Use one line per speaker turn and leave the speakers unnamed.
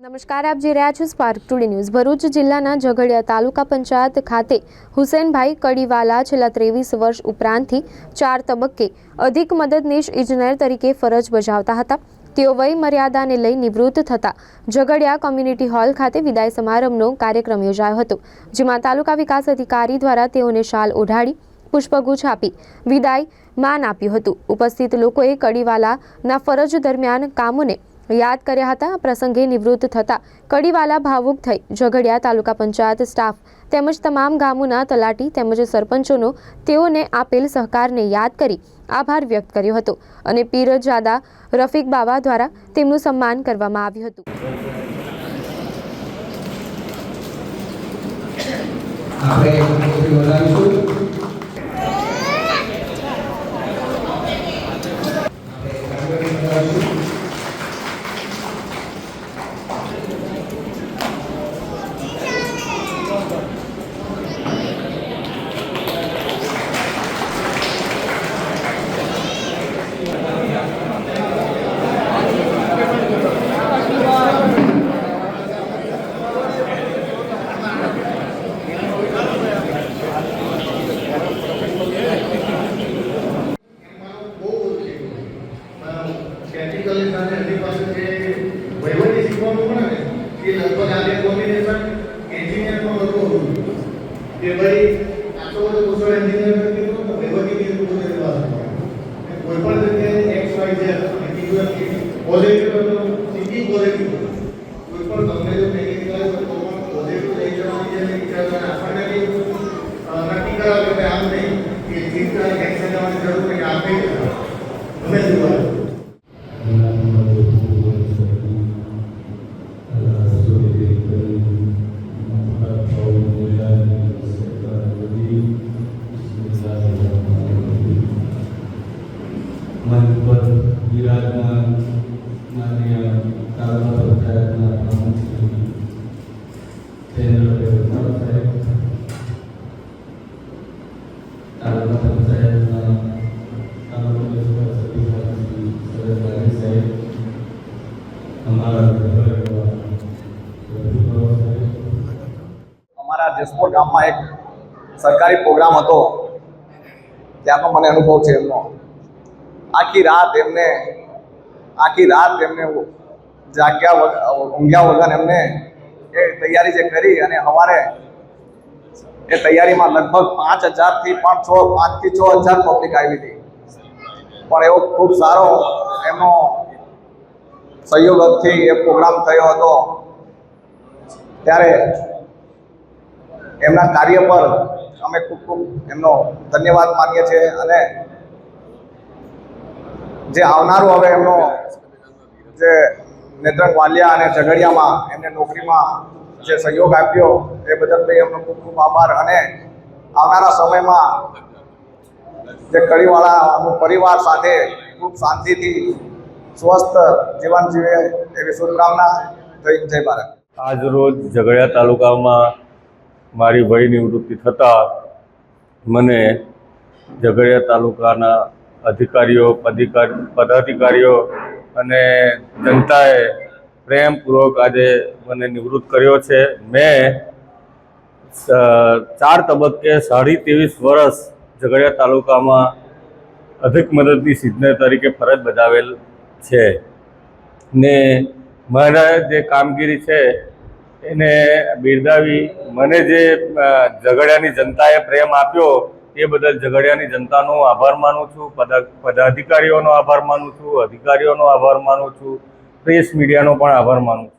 નમસ્કાર, આપ જે રહ્યા છો સ્પાર્ક ટુડે ન્યૂઝ ભરૂચ જિલ્લાના ઝઘડિયા તાલુકા પંચાયત ખાતે હુસેનભાઈ કડીવાલા છેલ્લા ત્રેવીસ વર્ષ ઉપરાંતથી ચાર તબક્કે અધિક મદદનીશ ઇજનેર તરીકે ફરજ બજાવતા હતા. તેઓ વય મર્યાદાને લઈ નિવૃત્ત થતા ઝઘડિયા કોમ્યુનિટી હોલ ખાતે વિદાય સમારંભનો કાર્યક્રમ યોજાયો હતો, જેમાં તાલુકા વિકાસ અધિકારી દ્વારા તેઓને શાલ ઓઢાડી પુષ્પગુચ્છ આપી વિદાય માન આપ્યું હતું. ઉપસ્થિત લોકોએ કડીવાલાના ફરજ દરમિયાન કામોને યાદ કર્યા હતા. પ્રસંગે નિવૃત્ત થતા કડીવાલા ભાવુક થઈ ઝઘડિયા તાલુકા પંચાયત સ્ટાફ તેમજ તમામ ગામોના તલાટી તેમજ સરપંચોનો તેઓને આપેલ સહકારને યાદ કરી આભાર વ્યક્ત કર્યો હતો અને પીરજાદા રફીક બાવા દ્વારા તેમનું સન્માન કરવામાં આવ્યું હતું.
Thank એક વધારીશું આપણે એક વધારીશું
બહુ ઓછી પ્રેક્ટિકલી સાથે એની પાસે જે વહીવટી શીખવાનું મળે ને એ લગભગ આજે કોમ્બિનેશન એન્જિનિયરનું હતું કે ભાઈ
મંચ પર વિરાજમાન અમારા
અમારા જેસપોર ગામમાં એક સરકારી પ્રોગ્રામ હતો. ત્યાંનો મને અનુભવ છે એમનો. આખી રાત એમને, આખી રાત એમને જાગ્યા ઊંઘ્યા વગર એમને એ તૈયારી જે કરી અને સવારે એ તૈયારીમાં લગભગ પાંચ હજારથી પણ છ, પાંચથી છ હજાર પબ્લિક આવી હતી. પણ એવો ખૂબ સારો એમનો સહયોગથી એ પ્રોગ્રામ થયો હતો. ત્યારે એમના કાર્ય પર અમે ખૂબ ખૂબ એમનો ધન્યવાદ માનીએ છીએ અને જે આવનારું હવે એમનો જે નેત્રંગ વાલિયા અને ઝઘડિયામાં એમને નોકરીમાં જે સહયોગ આપ્યો, એ બદલ ભાઈ એમનો ખૂબ ખૂબ આભાર અને આવનારા સમયમાં જે કડીવાળાનું પરિવાર સાથે ખૂબ શાંતિથી સ્વસ્થ જીવન જીવે એવી શુભકામના. જય જય ભારત.
આજ રોજ ઝઘડિયા તાલુકામાં મારી વય નિવૃત્તિ થતાં મને ઝઘડિયા તાલુકાના અધિકારીઓ પદાધિકારીઓ અને જનતાએ પ્રેમપૂર્વક આજે મને નિવૃત્ત કર્યો છે. મેં ચાર તબક્કે સાડી ત્રેવીસ વર્ષ ઝઘડિયા તાલુકામાં અધિક મદદની સિદ્ધને તરીકે ફરજ બજાવેલ છે. ને મારા જે કામગીરી છે, એને બિરદાવી મને જે ઝઘડિયાની જનતાએ પ્રેમ આપ્યો એ બદલ ઝઘડિયાની જનતાનો આભાર માનું છું, પદા, પદાધિકારીઓનો આભાર માનું છું, અધિકારીઓનો આભાર માનું છું, પ્રેસ મીડિયાનો પણ આભાર માનું છું.